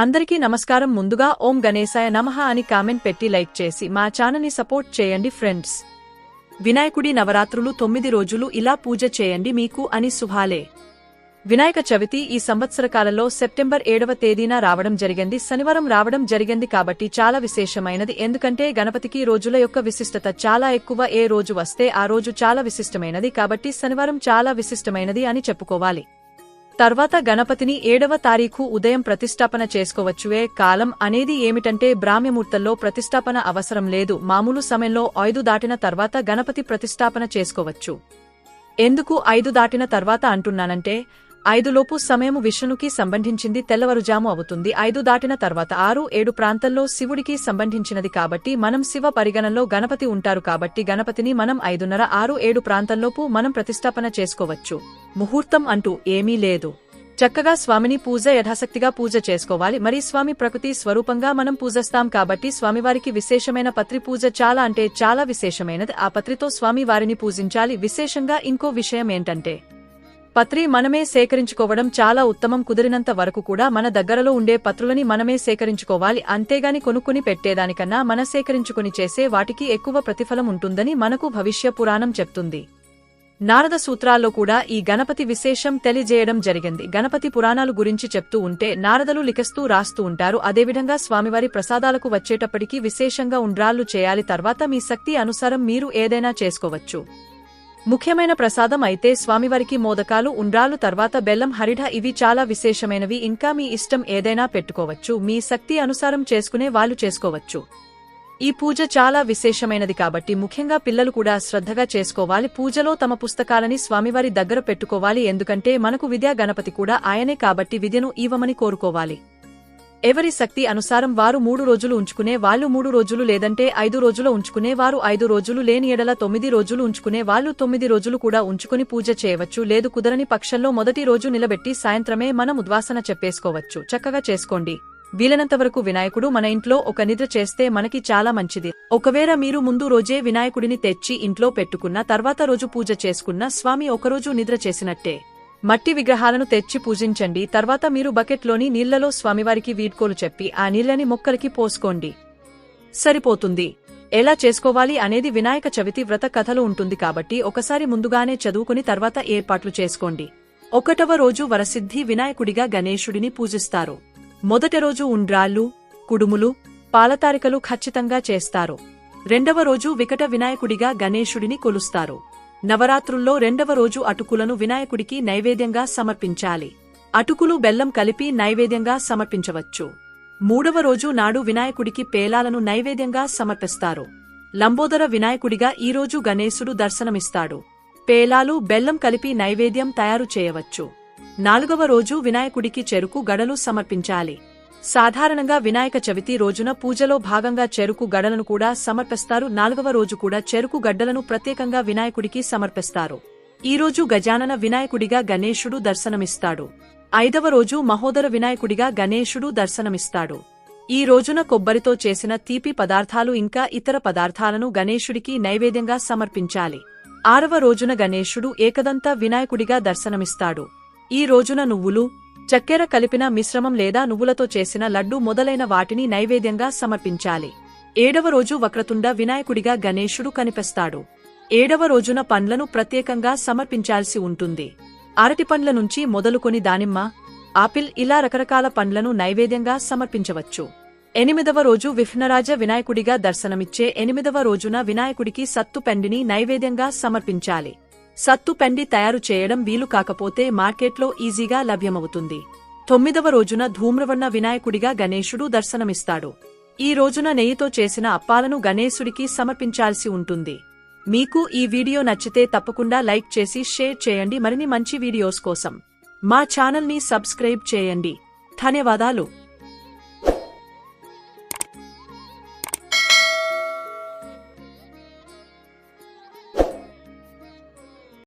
అందరికీ నమస్కారం. ముందుగా ఓం గణేశాయ నమః అని కామెంట్ పెట్టి లైక్ చేసి మా ఛానల్ని సపోర్ట్ చేయండి ఫ్రెండ్స్. వినాయకుడి నవరాత్రులు తొమ్మిది రోజులు ఇలా పూజ చేయండి మీకు అని శుభాలే. వినాయక చవితి ఈ సంవత్సర కాలంలో సెప్టెంబర్ ఏడవ తేదీన రావడం జరిగింది. శనివారం రావడం జరిగింది కాబట్టి చాలా విశేషమైనది. ఎందుకంటే గణపతికి రోజుల యొక్క విశిష్టత చాలా ఎక్కువ. ఏ రోజు వస్తే ఆ రోజు చాలా విశిష్టమైనది కాబట్టి శనివారం చాలా విశిష్టమైనది అని చెప్పుకోవాలి. తర్వాత గణపతిని ఏడవ తారీఖు ఉదయం ప్రతిష్టాపన చేసుకోవచ్చువే. కాలం అనేది ఏమిటంటే బ్రాహ్మ్యముహూర్తంలో ప్రతిష్టాపన అవసరం లేదు. మామూలు సమయంలో ఐదు దాటిన తర్వాత గణపతి ప్రతిష్టాపన చేసుకోవచ్చు. ఎందుకు ఐదు దాటిన తర్వాత అంటున్నానంటే ఐదులోపు సమయము విష్ణుకి సంబంధించింది తెల్లవరుజాము అవుతుంది. ఐదు దాటిన తర్వాత ఆరు ఏడు ప్రాంతంలో శివుడికి సంబంధించినది కాబట్టి మనం శివ పరిగణనలో గణపతి ఉంటారు కాబట్టి గణపతిని మనం ఐదున్నర ఆరు ఏడు ప్రాంతంలోపు మనం ప్రతిష్టాపన చేసుకోవచ్చు. ముహూర్తం అంటూ ఏమీ లేదు. చక్కగా స్వామిని పూజ యథాశక్తిగా పూజ చేసుకోవాలి. మరి స్వామి ప్రకృతి స్వరూపంగా మనం పూజిస్తాం కాబట్టి స్వామివారికి విశేషమైన పత్రి పూజ చాలా అంటే చాలా విశేషమైనది. ఆ పత్రితో స్వామివారిని పూజించాలి. విశేషంగా ఇంకో విషయం ఏంటంటే పత్రి మనమే సేకరించుకోవడం చాలా ఉత్తమం కుదిరినంత వరకు కూడా మన దగ్గరలో ఉండే పత్రులని మనమే సేకరించుకోవాలి. అంతేగాని కొనుక్కుని పెట్టేదానికన్నా మన సేకరించుకుని చేసే వాటికి ఎక్కువ ప్రతిఫలం ఉంటుందని మనకు భవిష్య పురాణం చెప్తుంది. నారద సూత్రాల్లో కూడా ఈ గణపతి విశేషం తెలియజేయడం జరిగింది. గణపతి పురాణాలు గురించి చెప్తూ ఉంటే నారదలు లిఖిస్తూ రాస్తూ ఉంటారు. అదేవిధంగా స్వామివారి ప్రసాదాలకు వచ్చేటప్పటికీ విశేషంగా ఉండ్రాళ్ళు చేయాలి. తర్వాత మీ శక్తి అనుసారం మీరు ఏదైనా చేసుకోవచ్చు. ముఖ్యమైన ప్రసాదం అయితే స్వామివారికి మోదకాలు ఉండ్రాలు తర్వాత బెల్లం హరిఢ ఇవి చాలా విశేషమైనవి. ఇంకా మీ ఇష్టం ఏదైనా పెట్టుకోవచ్చు. మీ శక్తి అనుసారం చేసుకునే వాళ్ళు చేసుకోవచ్చు. ఈ పూజ చాలా విశేషమైనది కాబట్టి ముఖ్యంగా పిల్లలు కూడా శ్రద్ధగా చేసుకోవాలి. పూజలో తమ పుస్తకాలని స్వామివారి దగ్గర పెట్టుకోవాలి. ఎందుకంటే మనకు విద్యా గణపతి కూడా ఆయనే కాబట్టి విద్యను ఇవ్వమని కోరుకోవాలి. ఎవరి శక్తి అనుసారం వారు మూడు రోజులు ఉంచుకునే వాళ్ళు మూడు రోజులు లేదంటే ఐదు రోజులు ఉంచుకునే వారు ఐదు రోజులు లేని ఎడల తొమ్మిది రోజులు ఉంచుకునే వాళ్ళు తొమ్మిది రోజులు కూడా ఉంచుకుని పూజ చేయవచ్చు. లేదు కుదరని పక్షంలో మొదటి రోజు నిలబెట్టి సాయంత్రమే మనం ఉద్వాసన చెప్పేసుకోవచ్చు. చక్కగా చేసుకోండి. వీలైనంతవరకు వినాయకుడు మన ఇంట్లో ఒక నిద్ర చేస్తే మనకి చాలా మంచిది. ఒకవేళ మీరు ముందు రోజే వినాయకుడిని తెచ్చి ఇంట్లో పెట్టుకున్న తర్వాత రోజు పూజ చేసుకున్న స్వామి ఒకరోజు నిద్ర చేసినట్టే. మట్టి విగ్రహాలను తెచ్చి పూజించండి. తర్వాత మీరు బకెట్లోని నీళ్ళలో స్వామివారికి వీడ్కోలు చెప్పి ఆ నీళ్ళని మొక్కలకి పోసుకోండి. సరిపోతుంది. ఎలా చేసుకోవాలి అనేది వినాయక చవితి వ్రత కథలు ఉంటుంది కాబట్టి ఒకసారి ముందుగానే చదువుకుని తర్వాత ఏర్పాట్లు చేసుకోండి. ఒకటవ రోజు వరసిద్ధి వినాయకుడిగా గణేశుడిని పూజిస్తారు. మొదటి రోజు ఉండ్రాళ్ళు కుడుములు పాలతారికలు ఖచ్చితంగా చేస్తారు. రెండవ రోజు వికట వినాయకుడిగా గణేశుడిని కొలుస్తారు. నవరాత్రుల్లో రెండవ రోజు అటుకులను వినాయకుడికి నైవేద్యంగా సమర్పించాలి. అటుకులు బెల్లం కలిపి నైవేద్యంగా సమర్పించవచ్చు. మూడవ రోజు నాడు వినాయకుడికి పేలాలను నైవేద్యంగా సమర్పిస్తారు. లంబోదర వినాయకుడిగా ఈరోజు గణేశుడు దర్శనమిస్తాడు. పేలాలు బెల్లం కలిపి నైవేద్యం తయారు చేయవచ్చు. నాలుగవ రోజు వినాయకుడికి చెరుకు గడలు సమర్పించాలి. సాధారణంగా వినాయక చవితి రోజున పూజలో భాగంగా చెరుకు గడలను కూడా సమర్పిస్తారు. నాలుగవ రోజు కూడా చెరుకు గడ్డలను ప్రత్యేకంగా వినాయకుడికి సమర్పిస్తారు. ఈ రోజు గజానన వినాయకుడిగా గణేశుడు దర్శనమిస్తాడు. ఐదవ రోజు మహోదర వినాయకుడిగా గణేశుడు దర్శనమిస్తాడు. ఈ రోజున కొబ్బరితో చేసిన తీపి పదార్థాలు ఇంకా ఇతర పదార్థాలను గణేశుడికి నైవేద్యంగా సమర్పించాలి. ఆరవ రోజున గణేశుడు ఏకదంత వినాయకుడిగా దర్శనమిస్తాడు. ఈ రోజున నువ్వులు చక్కెర కలిపిన మిశ్రమం లేదా నువ్వులతో చేసిన లడ్డు మొదలైన వాటిని నైవేద్యంగా సమర్పించాలి. ఏడవ రోజు వక్రతుండ వినాయకుడిగా గణేశుడు కనిపిస్తాడు. ఏడవ రోజున పండ్లను ప్రత్యేకంగా సమర్పించాల్సి ఉంటుంది. అరటి పండ్ల నుంచి మొదలుకొని దానిమ్మ ఆపిల్ ఇలా రకరకాల పండ్లను నైవేద్యంగా సమర్పించవచ్చు. ఎనిమిదవ రోజు విఘ్నరాజ వినాయకుడిగా దర్శనమిచ్చే ఎనిమిదవ రోజున వినాయకుడికి సత్తు పెండిని నైవేద్యంగా సమర్పించాలి. సత్తు పెండి తయారు చేయడం వీలు కాకపోతే మార్కెట్లో ఈజీగా లభ్యమవుతుంది. తొమ్మిదవ రోజున ధూమ్రవర్ణ వినాయకుడిగా గణేశుడు దర్శనమిస్తాడు. ఈ రోజున నెయ్యితో చేసిన అప్పాలను గణేశుడికి సమర్పించాల్సి ఉంటుంది. మీకు ఈ వీడియో నచ్చితే తప్పకుండా లైక్ చేసి షేర్ చేయండి. మరిన్ని మంచి వీడియోస్ కోసం మా ఛానల్ని సబ్స్క్రైబ్ చేయండి. ధన్యవాదాలు.